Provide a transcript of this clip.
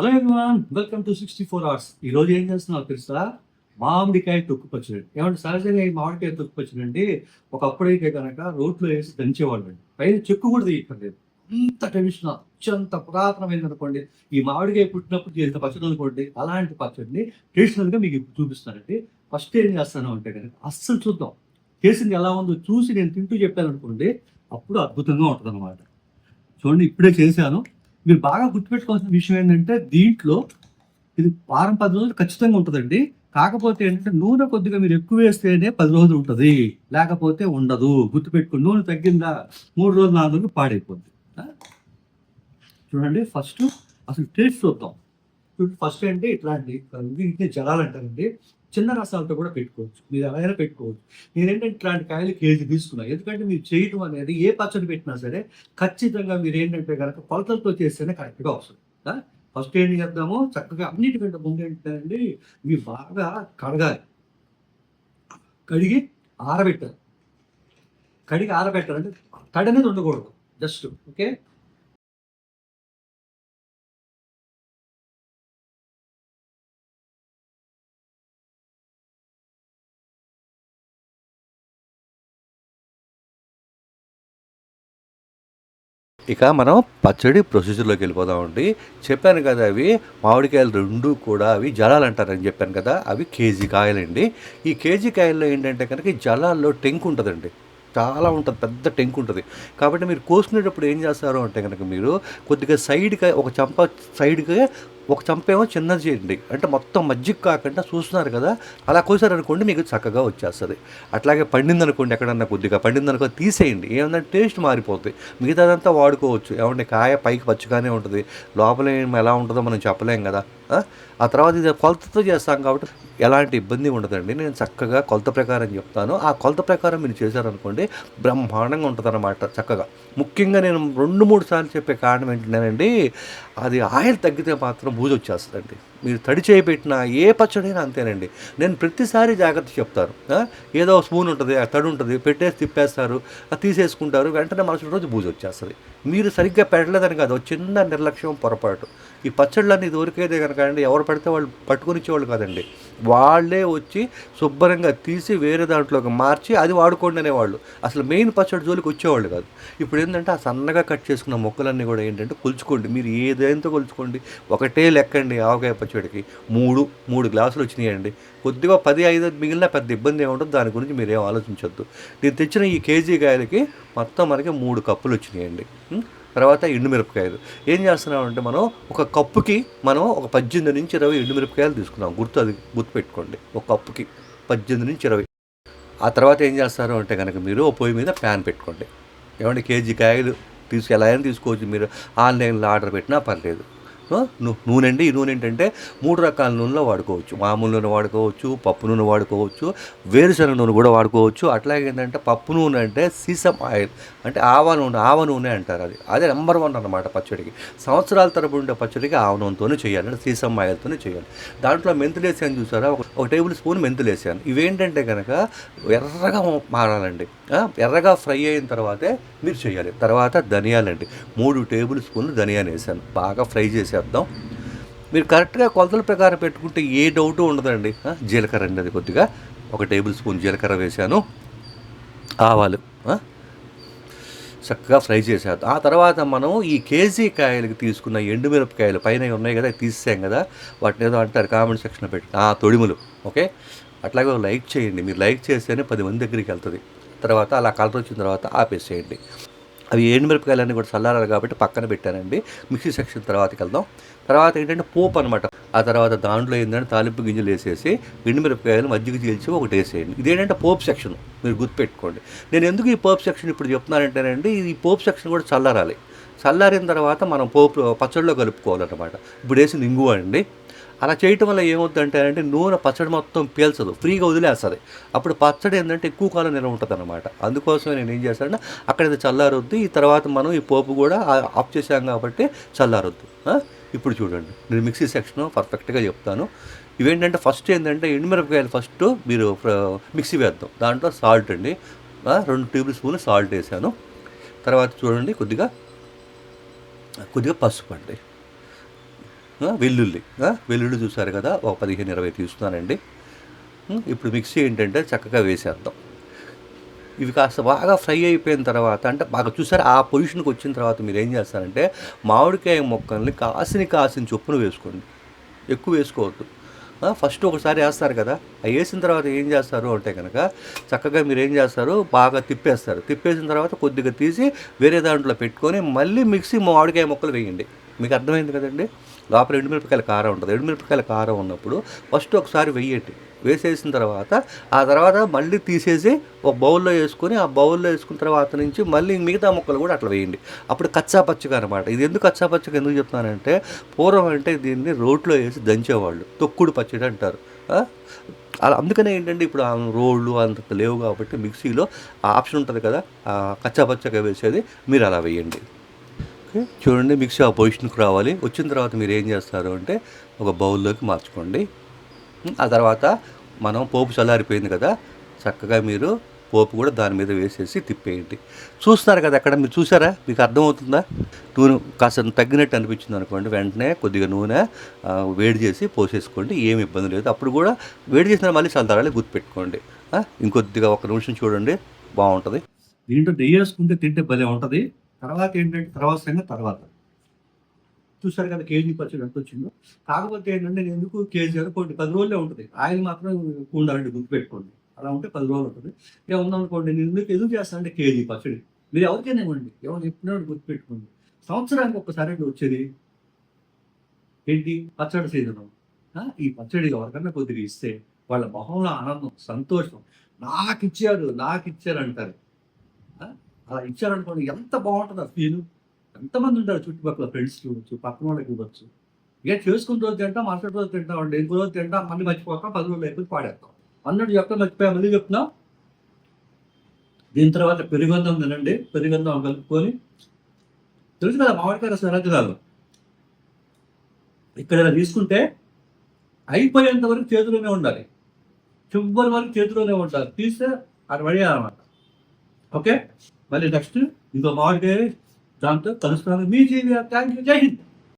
Hello everyone welcome to sixty four hours ఈ రోజు ఏం చేస్తున్నావు తెలుసా? మామిడికాయ తొక్కు పచ్చడి. ఏమంటే సహజంగా ఈ మామిడికాయ తొక్కు పచ్చడి అండి ఒకప్పుడు అయితే కనుక రోడ్లో వేసి దంచేవాళ్ళు అండి పైన చెక్కు కూడా తీయక్కర్లేదు. అంత టెన్షన్ అత్యంత పురాతనమైనది అనుకోండి. ఈ మామిడికాయ పుట్టినప్పుడు చేసిన పచ్చడి అనుకోండి అలాంటి పచ్చడిని ట్రెడిషనల్గా మీకు ఇప్పుడు చూపిస్తానండి ఫస్ట్ ఏం చేస్తాను అంటే కనుక అస్సలు చూద్దాం. చేసింది ఎలా ఉందో చూసి నేను తింటూ చెప్పాను అనుకోండి అప్పుడు అద్భుతంగా ఉంటుంది అనమాట చూడండి ఇప్పుడే చేశాను. మీరు బాగా గుర్తుపెట్టుకోవాల్సిన విషయం ఏంటంటే దీంట్లో ఇది వారం పది రోజులు ఖచ్చితంగా ఉంటుందండి. కాకపోతే ఏంటంటే నూనె కొద్దిగా మీరు ఎక్కువ వేస్తేనే పది రోజులు ఉంటుంది. లేకపోతే ఉండదు. గుర్తుపెట్టుకుని నూనె తగ్గిందా మూడు రోజులు నాలుగు రోజులు పాడైపోద్ది. చూడండి ఫస్ట్ అసలు టేస్ట్ చూద్దాం. ఫస్ట్ అంటే ఇట్లాంటి ఇంకే జలాలు అంటారండి చిన్న రసాలతో కూడా పెట్టుకోవచ్చు. మీరు ఎలాగైనా పెట్టుకోవచ్చు. నేనేంటంటే ఇట్లాంటి కాయలు కేజీ తీసుకున్నా ఎందుకంటే మీరు చేయటం అనేది ఏ పచ్చడి పెట్టినా సరే ఖచ్చితంగా మీరు ఏంటంటే కనుక కొలతలతో చేస్తేనే కరెక్ట్గా వస్తుంది. ఫస్ట్ ఏం చేద్దాము చక్కగా అన్నిటికంటే ముందు ఏంటంటే ఇవి బాగా కడగాలి. కడిగి ఆరబెట్టాలి. కడిగి ఆరబెట్టాలంటే తడి అనేది ఉండకూడదు. జస్ట్ ఓకే ఇక మనం పచ్చడి ప్రొసీజర్లోకి వెళ్ళిపోదామండి చెప్పాను కదా అవి మామిడికాయలు రెండు కూడా అవి జలాలు అంటారని చెప్పాను కదా అవి కేజీ కాయలండి. ఈ కేజీ కాయల్లో ఏంటంటే కనుక జలాల్లో టెంక్ ఉంటుందండి. చాలా ఉంటుంది పెద్ద టెంక్ ఉంటుంది. కాబట్టి మీరు కోసుకునేటప్పుడు ఏం చేస్తారు అంటే కనుక మీరు కొద్దిగా సైడ్గా ఒక చంప సైడ్గా ఒక చంపేమో చిన్నది చేయండి. అంటే మొత్తం మజ్జిగ కాకుండా చూస్తున్నారు కదా అలా కోసారనుకోండి మీకు చక్కగా వచ్చేస్తుంది. అట్లాగే పండిందనుకోండి ఎక్కడన్నా కొద్దిగా పండిందనుకో తీసేయండి. ఏమన్నా టేస్ట్ మారిపోతుంది మిగతాదంతా వాడుకోవచ్చు. ఏమంటే కాయ పైకి పచ్చిగానే ఉంటుంది. లోపల ఎలా ఉంటుందో మనం చెప్పలేం కదా. ఆ? తర్వాత ఇది కొలతతో చేస్తాం కాబట్టి ఎలాంటి ఇబ్బంది ఉండదండి. నేను చక్కగా కొలత ప్రకారం చెప్తాను. ఆ కొలత ప్రకారం మీరు చేశారనుకోండి బ్రహ్మాండంగా ఉంటుంది చక్కగా. ముఖ్యంగా నేను రెండు మూడు సార్లు చెప్పే కారణం ఏంటంటేనండి అది ఆయిల్ తగ్గితే మాత్రం బూజు వచ్చేస్తుందండి. మీరు తడి చేయి పెట్టిన ఏ పచ్చడైనా అంతేనండి. నేను ప్రతిసారి జాగ్రత్త చెప్తాను. ఏదో స్పూన్ ఉంటుంది ఆ తడి ఉంటుంది పెట్టేసి తిప్పేస్తారు అది తీసేసుకుంటారు వెంటనే మరుసటి రోజు బూజు వచ్చేస్తుంది. మీరు సరిగ్గా పెట్టలేదని కాదు చిన్న నిర్లక్ష్యం పొరపాటు. ఈ పచ్చళ్ళని దొరికేదే కనుక అండి ఎవరు పెడితే వాళ్ళు పట్టుకునిచ్చేవాళ్ళు కాదండి. వాళ్ళే వచ్చి శుభ్రంగా తీసి వేరే దాంట్లోకి మార్చి అది వాడుకోండి అనేవాళ్ళు. అసలు మెయిన్ పచ్చడి జోలికి వచ్చేవాళ్ళు కాదు. ఇప్పుడు ఏంటంటే ఆ సన్నగా కట్ చేసుకున్న మొక్కలన్నీ కూడా ఏంటంటే కొలుచుకోండి. మీరు ఏదైనా కొలుచుకోండి. ఒకటే లెక్కండి ఆవకాయ పచ్చడికి మూడు మూడు గ్లాసులు వచ్చినాయండి. కొద్దిగా పది ఐదు మిగిలిన పెద్ద ఇబ్బంది ఏముంటుంది దాని గురించి మీరేం ఆలోచించొద్దు. నేను తెచ్చిన ఈ కేజీ కాయలకి మొత్తం మనకి మూడు కప్పులు వచ్చినాయండి. తర్వాత తర్వాత ఎండుమిరపకాయలు ఏం చేస్తున్నామంటే మనం ఒక కప్పుకి మనం ఒక పద్దెనిమిది నుంచి ఇరవై ఎండుమిరపకాయలు తీసుకున్నాం. గుర్తు అది గుర్తు పెట్టుకోండి. ఒక కప్పుకి పద్దెనిమిది నుంచి ఇరవై. ఆ తర్వాత ఏం చేస్తారు అంటే కనుక మీరు ఓ పొయ్యి మీద ప్యాన్ పెట్టుకోండి. ఏమంటే కేజీ కాయలు తీసుకు ఎలా అయినా తీసుకోవచ్చు మీరు. ఆన్లైన్లో ఆర్డర్ పెట్టినా పర్లేదు. నూనె అండి ఈ నూనె ఏంటంటే మూడు రకాల నూనెలో వాడుకోవచ్చు. మామూలు నూనె వాడుకోవచ్చు పప్పు నూనె వాడుకోవచ్చు వేరుశనగ నూనె కూడా వాడుకోవచ్చు. అట్లాగే ఏంటంటే పప్పు నూనె అంటే సీసం ఆయిల్ అంటే ఆవ నూనె ఆవ నూనె అంటారు అది. అదే నెంబర్ వన్ అన్నమాట పచ్చడికి. సంవత్సరాల తరపు ఉండే పచ్చడికి ఆవ నూనెతోనే చేయాలి అంటే సీసమ్ ఆయిల్తోనే చేయాలి. దాంట్లో మెంతులు వేసాను చూసారా? ఒక టేబుల్ స్పూన్ మెంతులు వేసాను ఇవేంటంటే కనుక ఎర్రగా మారాలండి. ఎర్రగా ఫ్రై అయిన తర్వాతే మీరు చేయాలి. తర్వాత ధనియాలండి. మూడు టేబుల్ స్పూన్లు ధనియాలు వేసాను బాగా ఫ్రై చేద్దాం. మీరు కరెక్ట్గా కొలతల ప్రకారం పెట్టుకుంటే ఏ డౌటు ఉండదండి. జీలకర్ర అండి అది కొద్దిగా. ఒక టేబుల్ స్పూన్ జీలకర్ర వేసాను ఆవాలు చక్కగా ఫ్రై చేసేద్దాం. ఆ తర్వాత మనం ఈ కేజీ కాయలకి తీసుకున్న ఎండుమిరపకాయలు పైన ఉన్నాయి కదా అవి తీసాం కదా వాటిని ఏదో అంటారు కామెంట్ సెక్షన్లో పెట్టి ఆ తొడిములు ఓకే? అట్లాగే లైక్ చేయండి. మీరు లైక్ చేస్తేనే పది మంది దగ్గరికి వెళ్తుంది. తర్వాత అలా కలర్ వచ్చిన తర్వాత ఆపేసేయండి. అవి ఎండుమిరపకాయలన్నీ కూడా చల్లారాలి కాబట్టి పక్కన పెట్టానండి. మిక్సీ సెక్షన్ తర్వాతకి వెళ్దాం. తర్వాత ఏంటంటే పోపు అనమాట ఆ తర్వాత దాంట్లో ఏంటంటే తాలింపు గింజలు వేసేసి ఎండుమిరపకాయలు మజ్జిగ చీల్చి ఒకటి వేసేయండి. ఇదేంటంటే పోపు సెక్షన్ మీరు గుర్తుపెట్టుకోండి. నేను ఎందుకు ఈ పోపు సెక్షన్ ఇప్పుడు చెప్తున్నానంటేనండి ఈ పోపు సెక్షన్ కూడా చల్లారాలి. చల్లారిన తర్వాత మనం పోపు పచ్చడిలో కలుపుకోవాలన్నమాట. ఇప్పుడు వేసింది ఇంగువ అండి. అలా చేయటం వల్ల ఏమవుతుందంటే అంటే నూనె పచ్చడి మొత్తం పీల్చదు ఫ్రీగా వదిలేస్తుంది. అప్పుడు పచ్చడి ఏంటంటే ఎక్కువ కాలం నిల్వ ఉంటుంది అనమాట అందుకోసం నేను ఏం చేస్తానంటే అక్కడ ఇది చల్లారొద్దు ఈ తర్వాత మనం ఈ పోపు కూడా ఆఫ్ చేసాం కాబట్టి చల్లారొద్దు. ఇప్పుడు చూడండి నేను మిక్సీ సెక్షన్ పర్ఫెక్ట్గా చెప్తాను. ఇవేంటంటే ఫస్ట్ ఏంటంటే ఎండుమిరపకాయలు ఫస్ట్ మీరు మిక్సీ వేద్దాం. దాంట్లో సాల్ట్ అండి. రెండు టేబుల్ స్పూన్లు సాల్ట్ వేసాను. తర్వాత చూడండి కొద్దిగా కొద్దిగా పసుపు అండి. వెల్లుల్లి. వెల్లుల్లి చూసారు కదా ఒక పదిహేను ఇరవై తీస్తున్నానండి. ఇప్పుడు మిక్సీ ఏంటంటే చక్కగా వేసేద్దాం. ఇవి కాస్త బాగా ఫ్రై అయిపోయిన తర్వాత అంటే బాగా చూసారు ఆ పొజిషన్కి వచ్చిన తర్వాత మీరు ఏం చేస్తారంటే మామిడికాయ ముక్కల్ని కాసిని కాసిన చొప్పున వేసుకోండి. ఎక్కువ వేసుకోవద్దు. ఫస్ట్ ఒకసారి వేస్తారు కదా అవి వేసిన తర్వాత ఏం చేస్తారు అంటే కనుక చక్కగా మీరు ఏం చేస్తారు బాగా తిప్పేస్తారు. తిప్పేసిన తర్వాత కొద్దిగా తీసి వేరే దాంట్లో పెట్టుకొని మళ్ళీ మిక్సీ మామిడికాయ ముక్కలు వేయండి. మీకు అర్థమైంది కదండి? లోపల ఎండుమిరపకాయల కారం ఉంటుంది. ఎండుమిరపకాయల కారం ఉన్నప్పుడు ఫస్ట్ ఒకసారి వెయ్యండి వేసేసిన తర్వాత ఆ తర్వాత మళ్ళీ తీసేసి ఒక బౌల్లో వేసుకొని ఆ బౌల్లో వేసుకున్న తర్వాత నుంచి మళ్ళీ మిగతా ముక్కలు కూడా అట్లా వేయండి. అప్పుడు కచ్చా పచ్చగా అనమాట ఇది ఎందుకు కచ్చా పచ్చగా ఎందుకు చెప్తున్నానంటే పూర్వం అంటే దీన్ని రోట్లో వేసి దంచేవాళ్ళు. తొక్కుడు పచ్చడి అంటారు. అలా అందుకనే ఏంటంటే ఇప్పుడు రోళ్ళు అంత లేవు కాబట్టి మిక్సీలో ఆప్షన్ ఉంటుంది కదా కచ్చాపచ్చగా కచ్చా పచ్చగా వేసేది మీరు అలా వేయండి. చూడండి మిక్సీ ఆ పొజిషన్కి రావాలి. వచ్చిన తర్వాత మీరు ఏం చేస్తారు అంటే ఒక బౌల్లోకి మార్చుకోండి. ఆ తర్వాత మనం పోపు చల్లారిపోయింది కదా చక్కగా మీరు పోపు కూడా దాని మీద వేసేసి తిప్పేయండి. చూస్తున్నారు కదా అక్కడ మీరు చూసారా? మీకు అర్థమవుతుందా? నూనె కాస్త తగ్గినట్టు అనిపించింది అనుకోండి వెంటనే కొద్దిగా నూనె వేడి చేసి పోసేసుకోండి ఏమి ఇబ్బంది లేదు. అప్పుడు కూడా వేడి చేసిన మళ్ళీ చల్లారాలి గుర్తుపెట్టుకోండి. ఇంకొద్దిగా ఒక నిమిషం చూడండి బాగుంటుంది. దీంట్లో నెయ్యి వేసుకుంటే తింటే భలే ఉంటుంది. తర్వాత ఏంటంటే తర్వాత సంగతి తర్వాత. చూసారు కదా కేజీ పచ్చడి ఎంత వచ్చిందో? కాకపోతే ఏంటంటే నేను ఎందుకు కేజీ అనుకోండి పది రోజులే ఉంటుంది. ఆయిల్ మాత్రం ఉండాలండి గుర్తుపెట్టుకోండి అలా ఉంటే పది రోజులు ఉంటుంది. ఇక ఉందనుకోండి నేను ఎందుకు ఎదురు చేస్తానంటే కేజీ పచ్చడి? మీరు ఎవరికైనా ఇవ్వండి. ఎవరు చెప్పినాడు గుర్తుపెట్టుకోండి సంవత్సరానికి ఒక్కసారి వచ్చేది? ఏంటి? పచ్చడి సీజన్. ఈ పచ్చడి ఎవరికన్నా కొద్దిగా ఇస్తే వాళ్ళ మొహంలో ఆనందం సంతోషం. నాకు ఇచ్చారు నాకు ఇచ్చారు అంటారు. అలా ఇచ్చారనుకోండి ఎంత బాగుంటుంది ఆ ఫీల్. ఎంతమంది ఉంటారు చుట్టుపక్కల ఫ్రెండ్స్ ఇవ్వచ్చు పక్కన వాళ్ళకి ఇవ్వచ్చు ఇక చేసుకున్న రోజు తింటాం మరుసటి రోజు తింటాం అండి. ఇంకో రోజు తింటాం మళ్ళీ మర్చిపోతాం పది రోజులు అయిపోయి పాడేస్తాం. అన్నట్టు చెప్తా మర్చిపోయా మళ్ళీ చెప్తున్నాం. దీని తర్వాత పెరుగన్నం తినండి. పెరుగన్నం కలుపుకొని. తెలుసు కదా మామిడికాయ రసం ఎలా తినాలి? ఇక్కడ తీసుకుంటే అయిపోయేంత వరకు చేతిలోనే ఉండాలి. చివరి వరకు చేతిలోనే ఉండాలి. తీస్తే అది పడేయాలన్నమాట ఓకే? మళ్ళీ నెక్స్ట్ ఇంకో మార్గే దాంతో కలుస్తున్నాను. మీ జీవి థ్యాంక్ యూ జై హింద్.